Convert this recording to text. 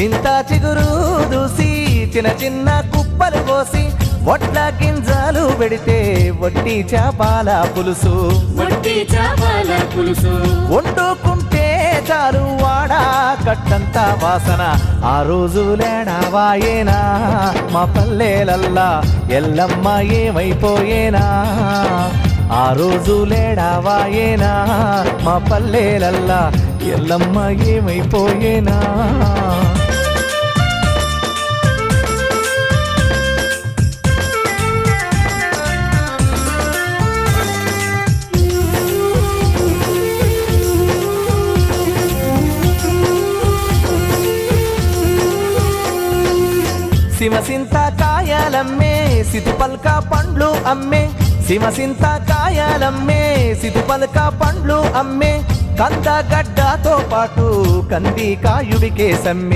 చింత చిగురు దూసి చిన్న చిన్న కుప్పలు కోసి వడ్ల గింజలు పెడితే వట్టి చేపల పులుసు. వట్టి చేపల పులుసు. వండుకుంటే చాలు వాడా కట్టంత వాసన. ఆ రోజు లేడావాయేనా మా పల్లెలల్లా ఎల్లమ్మ ఏమైపోయేనా? ఆ రోజు లేడావాయేనా మా పల్లెలల్లా ఎల్లమ్మ ఏమైపోయేనా? సిమసింత కాయలమ్మే సితుపల్క పండ్లు అమ్మే. సిమసింత కాయలమ్మే సితుపల్క పండ్లు అమ్మే. కందగడ్డతో పాటు కంది కాయుడికే సమ్మె.